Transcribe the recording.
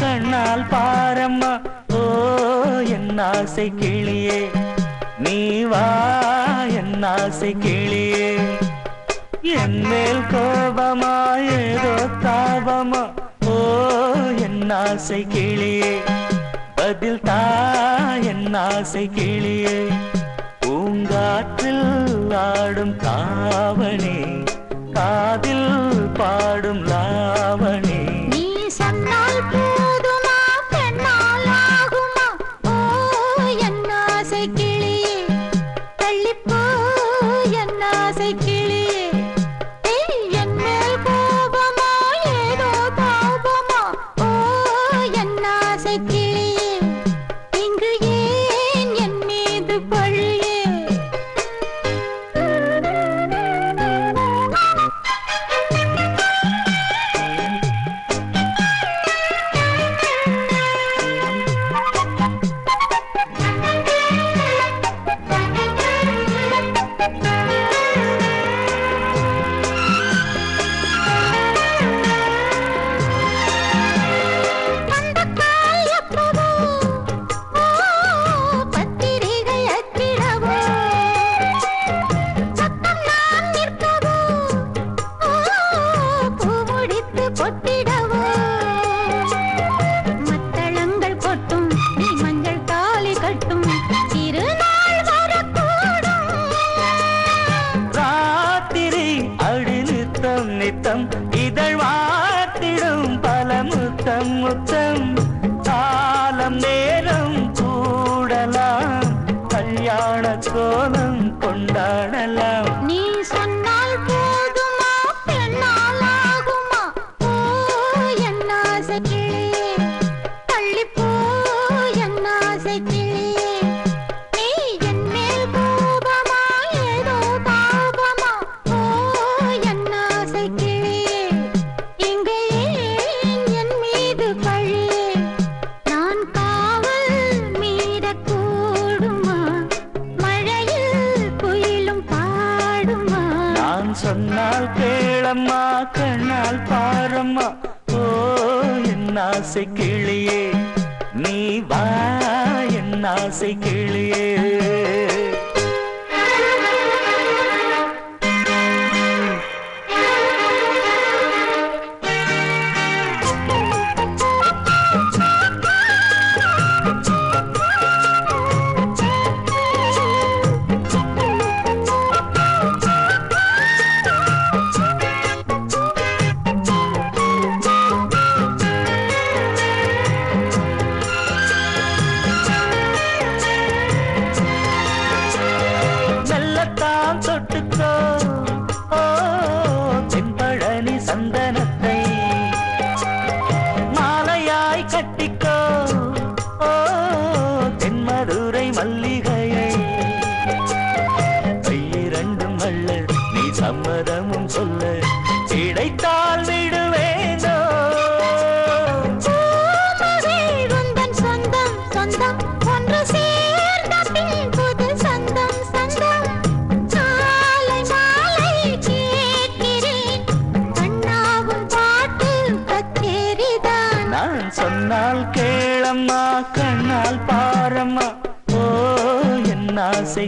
கண்ணால் பாரம்மா. ஓ என் ஆசை கிளியே. நீ வா என் ஆசை கிளியே. என் மேல் கோபமா ஏதோ தாபமா. ஓ என் ஆசை கிளியே. பதில் தா என் ஆசை கிளியே. பூங்காற்றில் ஆடும் தாவணி காதில் பாடும் நித்தம் இதழ் வாத்திடும் பல முத்தம். முத்தம் காலம் நேரம் கூடலாம் கல்யாண கோலம் கொண்டாடலாம். நீ சொன்னால் கண்ணம்மா கண்ணால் பாரம்மா. ஓ என் ஆசை கிளியே. நீ வா என் ஆசை கிளியே. சந்தனத்தை மாலையாய் கட்டிக்கோ. தென்மதுரை மல்லிகையை. கையிரண்டும் அல்ல நீ சம்மதமும் சொல்ல கிடைத்தால் சொன்னால் கேளம்மா கண்ணால் பாரம்மா. ஓ என் ஆசை